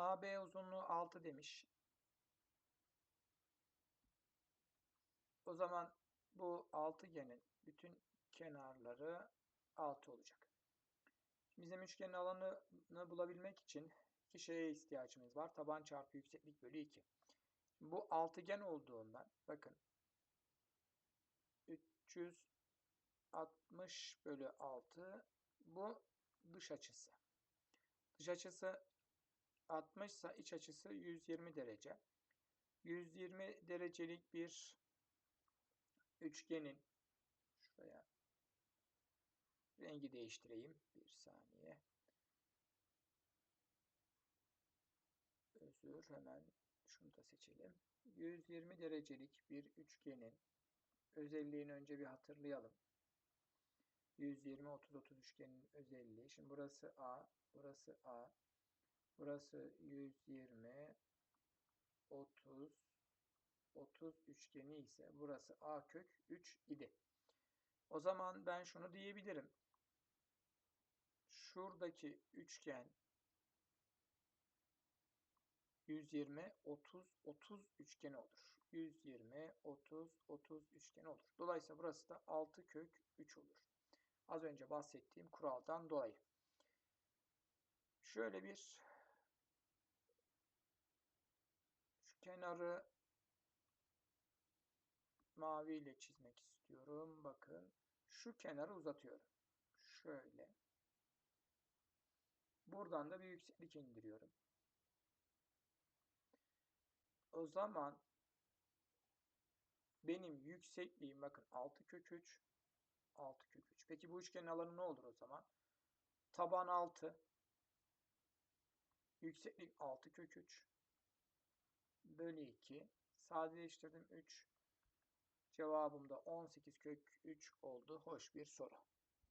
AB uzunluğu 6 demiş. O zaman bu altıgenin bütün kenarları 6 olacak. Bizim üçgenin alanını bulabilmek için iki şeye ihtiyacımız var. Taban çarpı yükseklik bölü 2. Bu altıgen olduğundan bakın 360 bölü 6 bu dış açısı. Dış açısı 60 ise iç açısı 120 derece. 120 derecelik bir üçgenin şuraya rengi değiştireyim. Bir saniye. Özür hemen şunu da seçelim. 120 derecelik bir üçgenin özelliğini önce bir hatırlayalım. 120 30 30 üçgenin özelliği. Şimdi burası A, burası A. Burası 120 30 30 üçgeni ise burası A kök 3 idi. O zaman ben şunu diyebilirim. Şuradaki üçgen 120 30 30 üçgeni olur. 120 30 30 üçgeni olur. Dolayısıyla burası da 6 kök 3 olur. Az önce bahsettiğim kuraldan dolayı. Şöyle bir şu kenarı mavi ile çizmek istiyorum. Bakın şu kenarı uzatıyorum. Şöyle. Buradan da bir yükseklik indiriyorum. O zaman benim yüksekliğim bakın 6 kök 3 6 kök 3. Peki bu üçgenin alanı ne olur o zaman? Taban 6 yükseklik 6 kök 3 bölü 2 sadeleştirdim 3 cevabım da 18 kök 3 oldu. Hoş bir soru.